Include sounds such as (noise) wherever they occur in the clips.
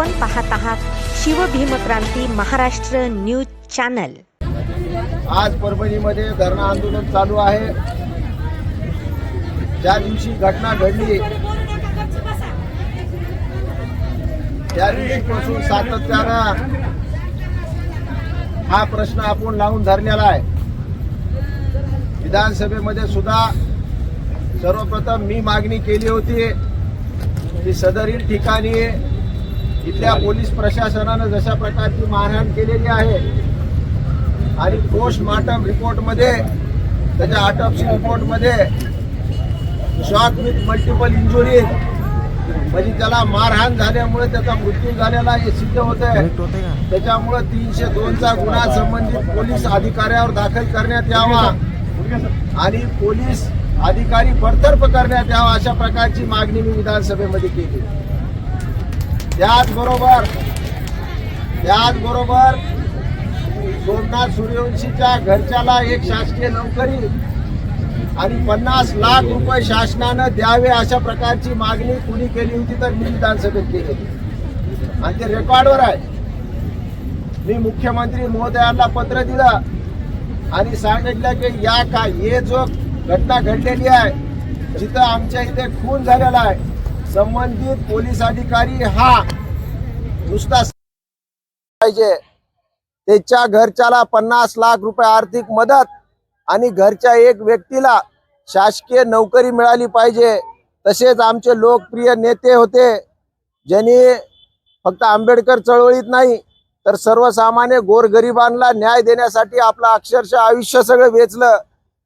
आपण पाहत आहात शिवभीमक्रांती महाराष्ट्र न्यूज चॅनल. आज परभणीमध्ये धरणं आंदोलन चालू आहे. ज्या दिवशी घटना घडली त्या दिवशीपासून सातत्यानं हा प्रश्न आपण लावून धरलेला आहे. विधानसभेमध्ये सुद्धा सर्वप्रथम मी मागणी केली होती की सदरील ठिकाणी इथल्या पोलीस प्रशासनानं जशा प्रकारची मारहाण केलेली आहे आणि पोस्टमार्टम रिपोर्टमध्ये त्याच्या ऑटोप्सी रिपोर्टमध्ये शॉक विथ मल्टिपल इंजुरी म्हणजे त्याला मारहाण झाल्यामुळे त्याचा मृत्यू झालेला हे सिद्ध होत आहे त्याच्यामुळे तीनशे दोनचा गुन्हा संबंधित पोलीस अधिकाऱ्यावर दाखल करण्यात यावा आणि पोलीस अधिकारी बडतर्फ करण्यात यावा अशा प्रकारची मागणी मी विधानसभेमध्ये केली. त्याचबरोबर त्याचबरोबर सोमनाथ सूर्यवंशीच्या घरच्याला एक शासकीय नोकरी आणि पन्नास लाख रुपये शासनानं द्यावे अशा प्रकारची मागणी कुणी केली होती तर मी विधानसभेत केली होती. आणि ते रेकॉर्डवर आहे. मी मुख्यमंत्री महोदयांना पत्र दिलं आणि सांगितलं की या का हे जो घटना घडलेली आहे जिथं आमच्या इथे खून झालेला आहे संबंधित पोलीस अधिकारी हा नुसता पाहिजे. त्याच्या घरच्याला पन्नास लाख रुपये आर्थिक मदत आणि घरच्या एक व्यक्तीला शासकीय नोकरी मिळाली पाहिजे. तसेच आमचे लोकप्रिय नेते होते. ज्यांनी फक्त आंबेडकर चळवळीत नाही तर सर्वसामान्य गोरगरिबांना न्याय देण्यासाठी आपलं अक्षरशः आयुष्य सगळं वेचलं.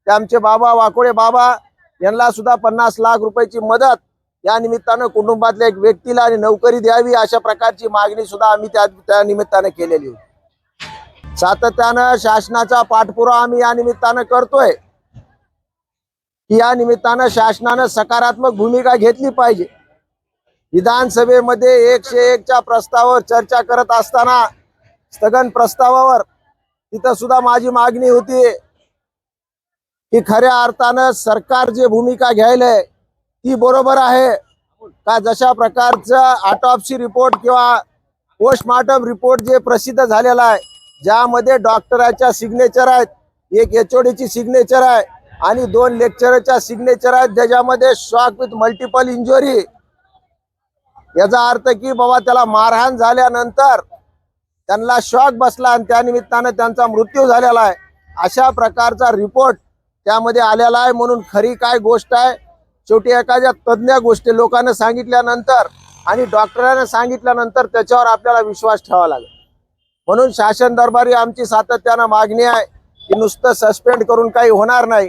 ते आमचे बाबा वाकोडे बाबा यांना सुद्धा पन्नास लाख रुपयाची मदत या निमित्तानं कुटुंबातल्या एक व्यक्तीला आणि नोकरी द्यावी अशा प्रकारची मागणी सुद्धा आम्ही त्या त्या निमित्तानं केलेली होती. सातत्यानं शासनाचा पाठपुरावा आम्ही या निमित्तानं करतोय. की या निमित्तानं शासनानं सकारात्मक भूमिका घेतली पाहिजे. विधानसभेमध्ये एकशे एकच्या प्रस्तावावर चर्चा करत असताना स्थगन प्रस्तावावर तिथं सुद्धा माझी मागणी होती. की खऱ्या अर्थानं सरकार जे भूमिका घ्यायलंय ती बरोबर आहे. का जशा प्रकारचा ऑटॉप्सी रिपोर्ट किंवा पोस्टमार्टम रिपोर्ट जे प्रसिद्ध झालेला आहे ज्यामध्ये डॉक्टराच्या सिग्नेचर आहेत एक एच ची सिग्नेचर आहे आणि दोन लेक्चरच्या सिग्नेचर आहेत ज्याच्यामध्ये शॉक विथ मल्टिपल इंजुरी याचा अर्थ की बाबा त्याला मारहाण झाल्यानंतर त्यांना शॉक बसला आणि त्यानिमित्तानं त्यांचा मृत्यू झालेला आहे. अशा प्रकारचा रिपोर्ट त्यामध्ये आलेला आहे. म्हणून खरी काय गोष्ट आहे शेवटी एखाद्या तज्ज्ञ गोष्टी लोकांना सांगितल्यानंतर आणि डॉक्टरांना सांगितल्यानंतर त्याच्यावर आपल्याला विश्वास ठेवावा लागेल. म्हणून शासन दरबारी आमची सातत्यानं मागणी आहे की नुसतं सस्पेंड करून काही होणार नाही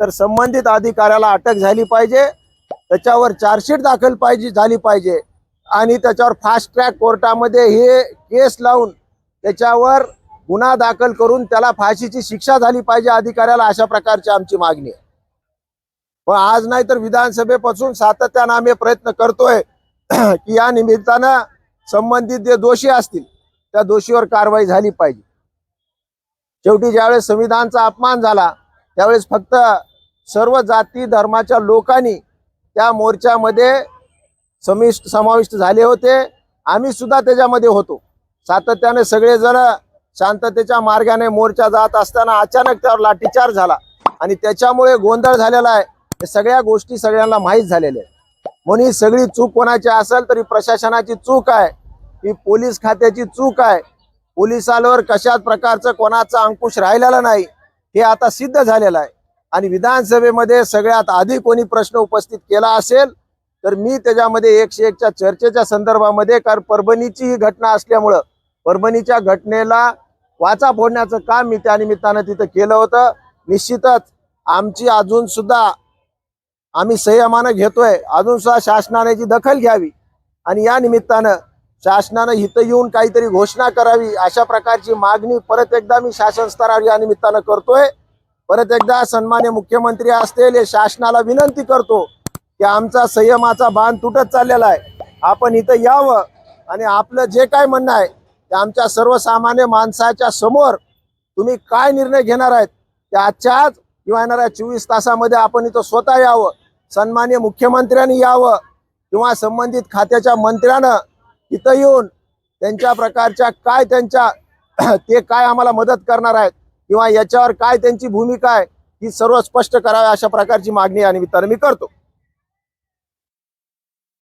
तर संबंधित अधिकाऱ्याला अटक झाली पाहिजे त्याच्यावर चार्जशीट दाखल पाहिजे झाली पाहिजे आणि त्याच्यावर फास्ट ट्रॅक कोर्टामध्ये हे केस लावून त्याच्यावर गुन्हा दाखल करून त्याला फाशीची शिक्षा झाली पाहिजे अधिकाऱ्याला अशा प्रकारची आमची मागणी आहे. पण आज नाही तर विधानसभेपासून सातत्यानं आम्ही प्रयत्न करतोय (clears throat) की या निमित्तानं संबंधित जे दोषी असतील त्या दोषीवर कारवाई झाली पाहिजे. शेवटी ज्यावेळेस संविधानचा अपमान झाला त्यावेळेस फक्त सर्व जाती धर्माच्या लोकांनी त्या मोर्चामध्ये समिष्ट समाविष्ट झाले होते. आम्ही सुद्धा त्याच्यामध्ये होतो. सातत्याने सगळेजण शांततेच्या मार्गाने मोर्चा जात असताना अचानक त्यावर लाठीचार झाला आणि त्याच्यामुळे गोंधळ झालेला आहे. हे सगळ्या गोष्टी सगळ्यांना माहीत झालेल्या आहेत. म्हणून ही सगळी चूक कोणाची असेल तरी प्रशासनाची चूक आहे. ही पोलीस खात्याची चूक आहे. पोलिसांवर कशाच प्रकारचं कोणाचा अंकुश राहिलेला नाही हे आता सिद्ध झालेलं आहे. आणि विधानसभेमध्ये सगळ्यात आधी कोणी प्रश्न उपस्थित केला असेल तर मी त्याच्यामध्ये एकशे एकच्या चर्चेच्या संदर्भामध्ये कारण परभणीची ही घटना असल्यामुळं परभणीच्या घटनेला वाचा फोडण्याचं काम मी त्या निमित्तानं तिथं केलं होतं. निश्चितच आमची अजून सुद्धा आम्ही संयमानं घेतोय. अजून सुद्धा शासनाने जी दखल घ्यावी. आणि या निमित्तानं शासनानं इथं येऊन काहीतरी घोषणा करावी अशा प्रकारची मागणी परत एकदा मी शासन स्तरावर या निमित्तानं करतोय. परत एकदा सन्मान्य मुख्यमंत्री असतील हे शासनाला विनंती करतो की आमचा संयमाचा बांध तुटत चाललेला आहे. आपण इथं यावं आणि आपलं जे काय म्हणणं आहे ते आमच्या सर्वसामान्य माणसाच्या समोर तुम्ही काय निर्णय घेणार आहेत ते आजच्या आज किंवा येणाऱ्या चोवीस तासामध्ये आपण इथं स्वतः यावं. सन्मान्य मुख्यमंत्र्यांनी यावं किंवा संबंधित खात्याच्या मंत्र्यानं इथं येऊन त्यांच्या प्रकारच्या काय त्यांच्या (clears throat) ते काय आम्हाला मदत करणार आहेत किंवा याच्यावर काय त्यांची भूमिका आहे ही सर्व स्पष्ट करावी अशा प्रकारची मागणी या निमित्तानं मी करतो.